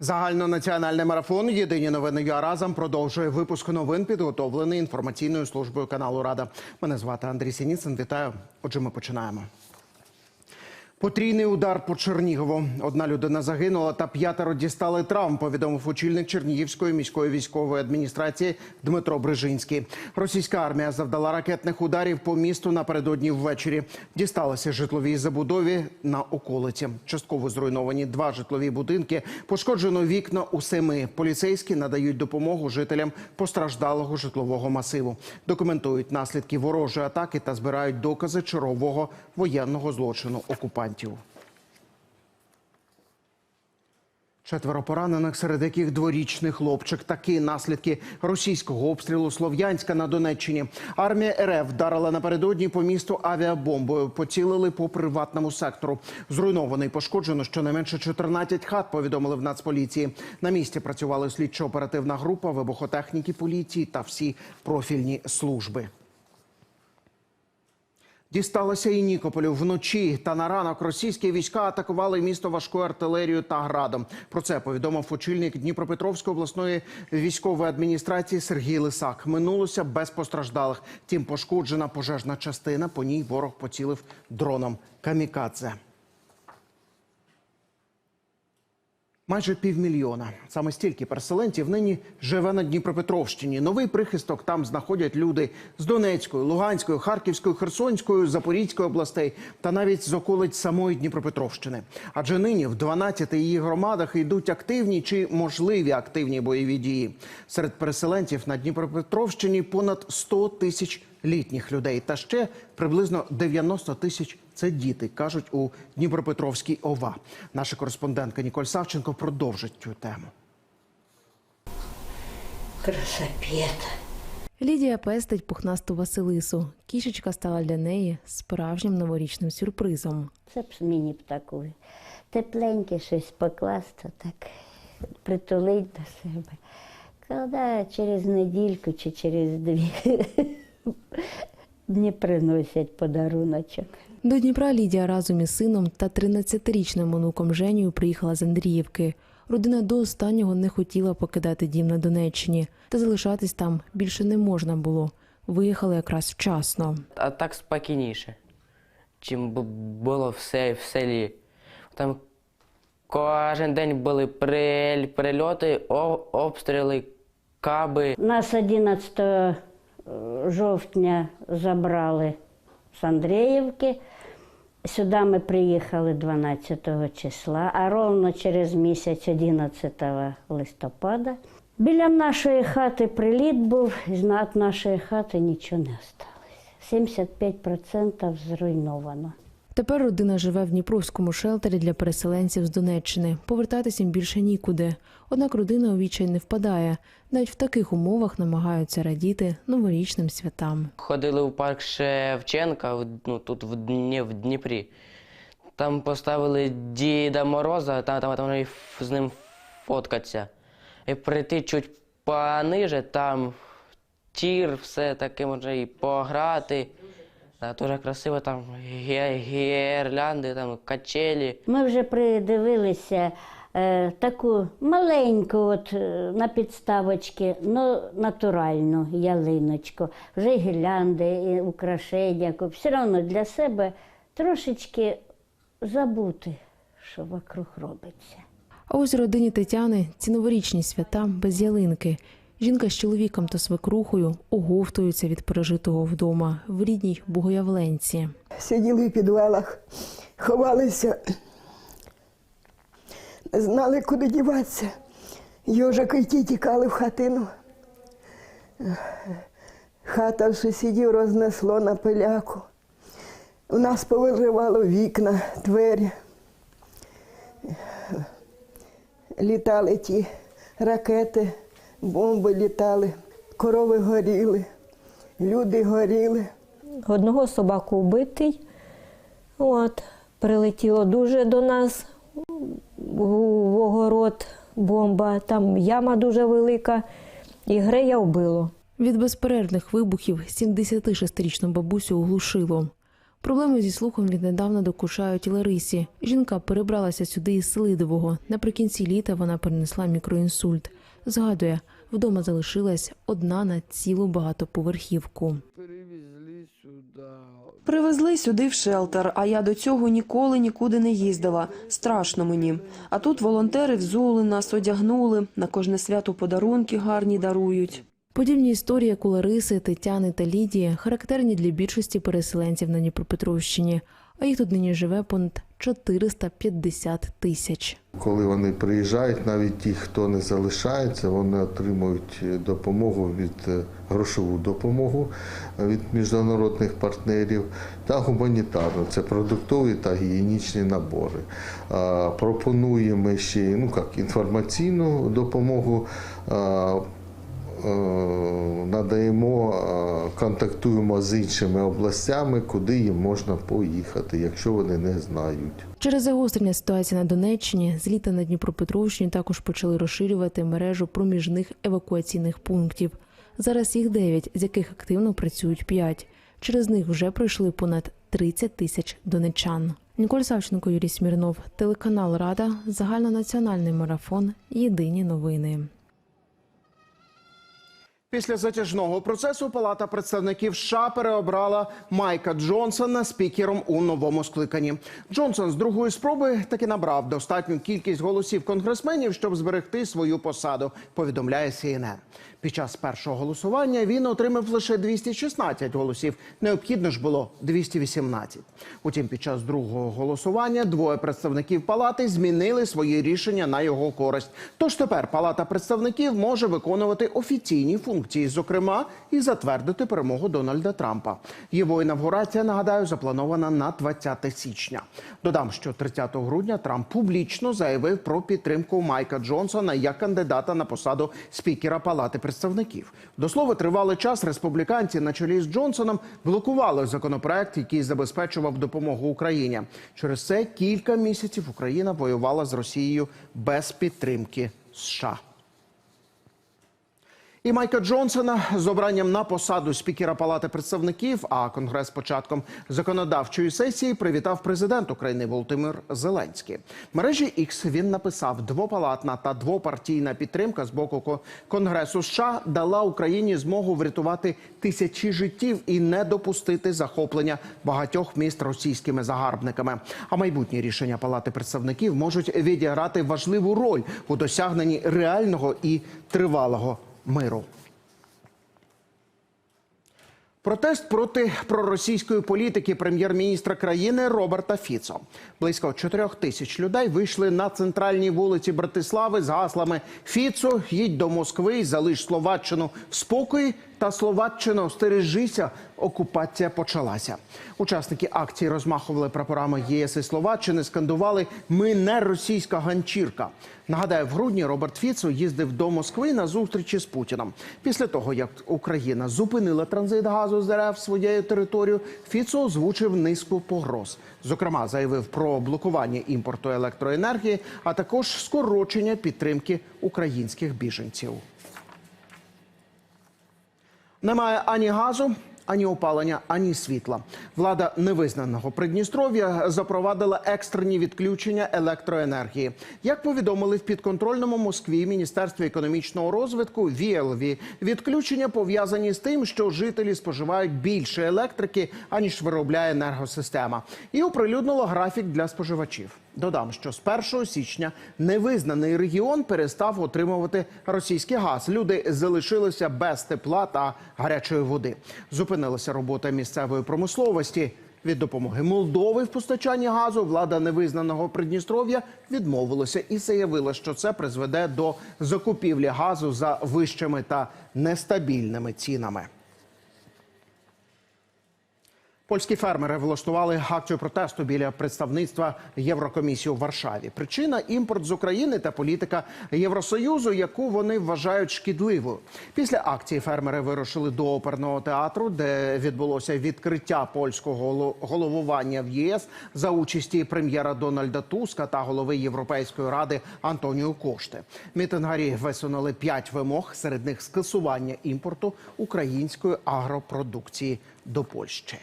Загальнонаціональний марафон Єдині новини ЮА разом продовжує випуск новин, підготовлений інформаційною службою каналу Рада. Мене звати Андрій Сініцин. Вітаю. Отже, ми починаємо. Потрійний удар по Чернігову. Одна людина загинула та п'ятеро дістали травм. Повідомив очільник Чернігівської міської військової адміністрації Дмитро Брижинський. Російська армія завдала ракетних ударів по місту напередодні ввечері. Дісталися житловій забудові на околиці. Частково зруйновані два житлові будинки. Пошкоджено вікна у семи. Поліцейські надають допомогу жителям постраждалого житлового масиву. Документують наслідки ворожої атаки та збирають докази чергового воєнного злочину окупантів. Четверо поранених, серед яких дворічний хлопчик. Такі наслідки російського обстрілу Слов'янська на Донеччині. Армія РФ вдарила напередодні по місту авіабомбою. Поцілили по приватному сектору. Зруйновано і пошкоджено щонайменше 14 хат. Повідомили в Нацполіції. На місці працювали слідчо-оперативна група, вибухотехніки поліції та всі профільні служби. Дісталося і Нікополю вночі та на ранок російські війська атакували місто важкою артилерією та градом. Про це повідомив очільник Дніпропетровської обласної військової адміністрації Сергій Лисак. Минулося без постраждалих. Тім пошкоджена пожежна частина. По ній ворог поцілив дроном камікадзе. Майже півмільйона. Саме стільки переселенців нині живе на Дніпропетровщині. Новий прихисток там знаходять люди з Донецької, Луганської, Харківської, Херсонської, Запорізької областей та навіть з околиць самої Дніпропетровщини. Адже нині в 12 її громадах йдуть активні чи можливі активні бойові дії. Серед переселенців на Дніпропетровщині понад 100 тисяч літніх людей та ще приблизно 90 тисяч це діти, кажуть у Дніпропетровській ОВА. Наша кореспондентка Ніколь Савченко продовжить цю тему. Красопета. Лідія пестить пухнасту Василису. Кішечка стала для неї справжнім новорічним сюрпризом. Це б мені б таку тепленьке щось покласти, так притулить до себе. Коли через недільку чи через дві мені приносять подаруночок. До Дніпра Лідія разом із сином та 13-річним онуком Женію приїхала з Андріївки. Родина до останнього не хотіла покидати дім на Донеччині, та залишатись там більше не можна було. Виїхали якраз вчасно. а так спокійніше, чим було все в селі. Там кожен день були приль- прильоти, обстріли, каби. Нас 11 жовтня забрали з Андріївки. Сюди ми приїхали 12 числа, а ровно через місяць 11 листопада. Біля нашої хати приліт був, і над нашої хати нічого не осталось. 75% зруйновано. Тепер родина живе в Дніпровському шелтері для переселенців з Донеччини. Повертатись їм більше нікуди. Однак родина у відчай не впадає. Навіть в таких умовах намагаються радіти новорічним святам. Ходили в парк Шевченка, ну, тут в, Дні, в Дніпрі. Там поставили Діда Мороза, там, там, там з ним фоткатися. І прийти чуть пониже, там тір, все таке може і пограти. Та, дуже красиво, там гірлянди, там качелі. Ми вже придивилися е, таку маленьку, от, е, на підставочці, ну, натуральну ялиночку. Вже гірлянди, і украшення. Все одно для себе трошечки забути, що вокруг робиться. А ось родині Тетяни ці новорічні свята без ялинки. Жінка з чоловіком та свекрухою оговтуються від пережитого вдома в рідній Богоявленці. Сиділи в підвалах, ховалися, не знали, куди діватися. Йожик і ті тікали в хатину. Хата в сусідів рознесло на пиляку. У нас повиривало вікна, двері. Літали ті ракети, бомби літали, корови горіли, люди горіли. Одного собаку вбитий. От, прилетіло дуже до нас в огород бомба, там яма дуже велика, і грея вбило. Від безперервних вибухів 76-річну бабусю оглушило. Проблеми зі слухом віднедавна докушають Ларисі. Жінка перебралася сюди із Селидового. Наприкінці літа вона перенесла мікроінсульт. Згадує, вдома залишилась одна на цілу багатоповерхівку. Привезли сюди в шелтер, а я до цього ніколи нікуди не їздила. Страшно мені. А тут волонтери взули нас, одягнули, на кожне свято подарунки гарні дарують. Подібні історії, як у Лариси, Тетяни та Лідії, характерні для більшості переселенців на Дніпропетровщині. А їх тут нині живе понад 450 тисяч. Коли вони приїжджають, навіть ті, хто не залишається, вони отримують допомогу від е, грошову допомогу е, від міжнародних партнерів та гуманітарну. Це продуктові та гігієнічні набори. Пропонуємо ще ну, як, інформаційну допомогу. Е, Надаємо, е, контактуємо з іншими областями, куди їм можна поїхати, якщо вони не знають. Через загострення ситуації на Донеччині з літа на Дніпропетровщині також почали розширювати мережу проміжних евакуаційних пунктів. Зараз їх 9, з яких активно працюють 5. Через них вже пройшли понад 30 тисяч донеччан. Ніколь Савченко, Юрій Смірнов, телеканал Рада, загальнонаціональний марафон. Єдині новини. Після затяжного процесу Палата представників США переобрала Майка Джонсона спікером у новому скликанні. Джонсон з другої спроби таки набрав достатню кількість голосів конгресменів, щоб зберегти свою посаду. Повідомляє CNN. Під час першого голосування він отримав лише 216 голосів. Необхідно ж було 218. Утім, під час другого голосування двоє представників палати змінили свої рішення на його користь. Тож тепер Палата представників може виконувати офіційні функції, зокрема і затвердити перемогу Дональда Трампа. Його інавгурація, нагадаю, запланована на 20 січня. Додам, що 30 грудня Трамп публічно заявив про підтримку Майка Джонсона як кандидата на посаду спікера Палати представників. До слова, тривалий час республіканці на чолі з Джонсоном блокували законопроект, який забезпечував допомогу Україні. Через це кілька місяців Україна воювала з Росією без підтримки США. І Майка Джонсона з обранням на посаду спікера Палати представників, а конгрес початком законодавчої сесії привітав президент України Володимир Зеленський. В мережі X він написав: двопалатна та двопартійна підтримка з боку ко- Конгресу США дала Україні змогу врятувати тисячі життів і не допустити захоплення багатьох міст російськими загарбниками. А майбутні рішення Палати представників можуть відіграти важливу роль у досягненні реального і тривалого миру. Протест проти проросійської політики прем'єр-міністра країни Роберта Фіцо. Близько чотирьох тисяч людей вийшли на центральній вулиці Братислави з гаслами Фіцо, їдь до Москви, залиш Словаччину в спокої та Словаччина, стережися, окупація почалася. Учасники акції розмахували прапорами ЄС і Словаччини, скандували Ми не російська ганчірка. Нагадаю, в грудні Роберт Фіцо їздив до Москви на зустрічі з Путіном. Після того, як Україна зупинила транзит газу з РФ своєю територією, Фіцо озвучив низку погроз. Зокрема, заявив про блокування імпорту електроенергії, а також скорочення підтримки українських біженців. Немає ані газу, ані опалення, ані світла. Влада невизнаного Придністров'я запровадила екстрені відключення електроенергії. Як повідомили в підконтрольному Москві Міністерстві економічного розвитку ВІЛВІ, відключення пов'язані з тим, що жителі споживають більше електрики, аніж виробляє енергосистема, і оприлюднило графік для споживачів. Додам, що з 1 січня невизнаний регіон перестав отримувати російський газ. Люди залишилися без тепла та гарячої води. Зупинилася робота місцевої промисловості. Від допомоги Молдови в постачанні газу влада невизнаного Придністров'я відмовилася і заявила, що це призведе до закупівлі газу за вищими та нестабільними цінами. Польські фермери влаштували акцію протесту біля представництва Єврокомісії у Варшаві. Причина імпорт з України та політика Євросоюзу, яку вони вважають шкідливою. Після акції фермери вирушили до оперного театру, де відбулося відкриття польського головування в ЄС за участі прем'єра Дональда Туска та голови Європейської ради Антоніо Кошти. Мітингарі висунули п'ять вимог, серед них скасування імпорту української агропродукції до Польщі.